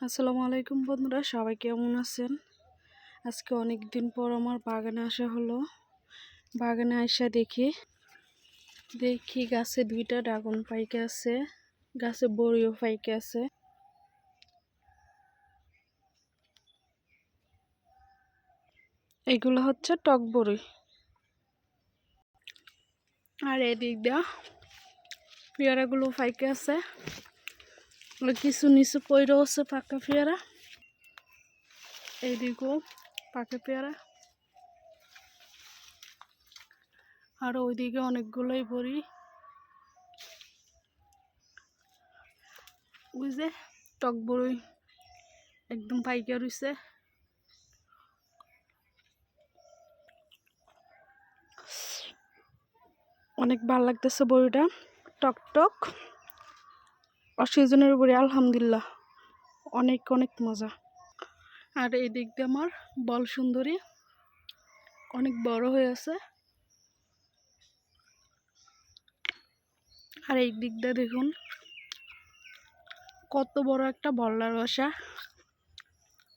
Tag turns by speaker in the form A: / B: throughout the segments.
A: আসসালামু আলাইকুম বন্ধুরা, সবাই কেমন আছেন? আজকে অনেক দিন পর আমার বাগানে আসা হলো। বাগানে আসা দেখি দেখি গাছে দুইটা ড্রাগন পাইকে আছে, গাছে বড়িও পাইকে আছে। এগুলো হচ্ছে টক বড়ি। আর এদিক দিয়া পেয়ারাগুলো পাইকে আছে। কিছু নিচে পইরও আছে, পাকা পেয়ারা। এইদিকেও পাকা পেয়ারা। আর ওইদিকে অনেকগুলোই বড়ি। ওই যে টক বড়ি একদম পাইকা রয়েছে অনেক ভালো লাগতেছে বড়িটা। টক টক। অসিজনের উপরে আলহামদুলিল্লাহ। অনেক অনেক মজা। আর এই দিক দিয়ে আমার বল সুন্দরী অনেক বড় হয়ে আছে। আর এই দিক দিয়ে দেখুন, কত বড় একটা বল্লার বাসা।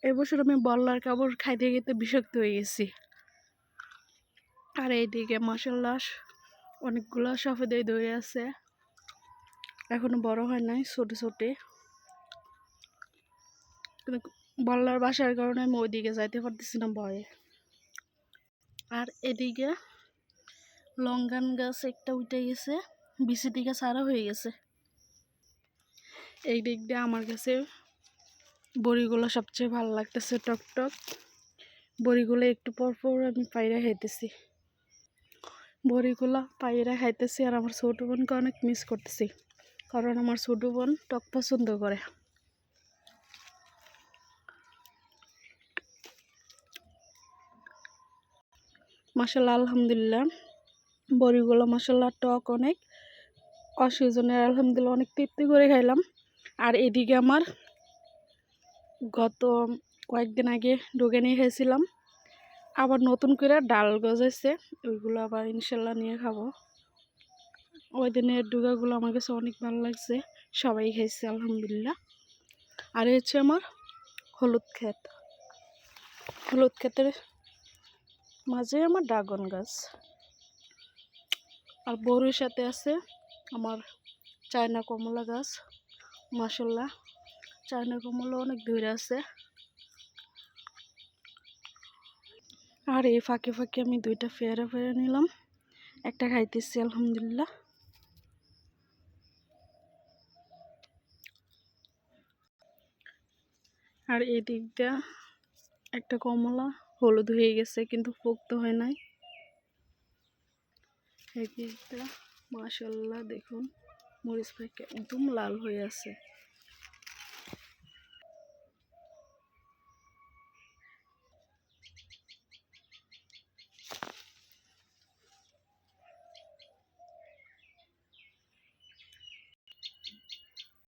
A: এবছর আমি বল্লার কাপড় খাইতে খেতে বিষাক্ত হয়ে গেছি। আর এইদিকে মাসাল্লাহ অনেকগুলো সফেদে দই আছে। এখনও বড় হয় নাই, ছোটো ছোটে। কিন্তু বল্লার বাসার কারণে আমি ওইদিকে যাইতে পারতেছি না ভয়ে। আর এদিকে লঙ্গান গাছ একটা উঠে গেছে, বিচি দিকে সারা হয়ে গেছে। এই দিক দিয়ে আমার কাছে বড়িগুলো সবচেয়ে ভালো লাগতেছে, টক টক। বড়িগুলো একটু পর পর আমি পায়রা খাইতেছি। বড়িগুলো পায়রা খাইতেছি আর আমার ছোটো বোনকে অনেক মিস করতেছি। কারণ আমার ছোটো বোন টক পছন্দ করে। মাসাল্লাহ আলহামদুলিল্লাহ। বড়িগুলো মাসাল্লাহ টক অনেক। অসুজনের আলহামদুলিল্লাহ অনেক তৃপ্তি করে খাইলাম। আর এদিকে আমার গত কয়েকদিন আগে ডোগে নিয়ে খেয়েছিলাম আবার নতুন করে ডাল গজাইছে, ওইগুলো আবার ইনশাল্লাহ নিয়ে খাব। ওই দিনের ডুগাগুলো আমার কাছে অনেক ভালো লাগছে। সবাই খাইছে, আলহামদুলিল্লাহ। আর হচ্ছে আমার হলুদ ক্ষেত। হলুদ ক্ষেতের মাঝে আমার ড্রাগন গাছ। আর বড়ির সাথে আছে আমার চায়না কমলা গাছ। মাসাল্লাহ চায়না কমলা অনেক দূরে আছে। আর এই ফাঁকে ফাঁকে আমি দুইটা ফেয়ারা ফেয়ারা নিলাম। একটা খাইতেছি, আলহামদুলিল্লাহ। আর এই দিকটা একটা কমলা, হলুদ হয়ে গেছে, কিন্তু পোক্ত হয় নাই। দিকটা মাসাল্লাহ দেখুন, মরিচ পাখি একদম লাল হয়ে আছে।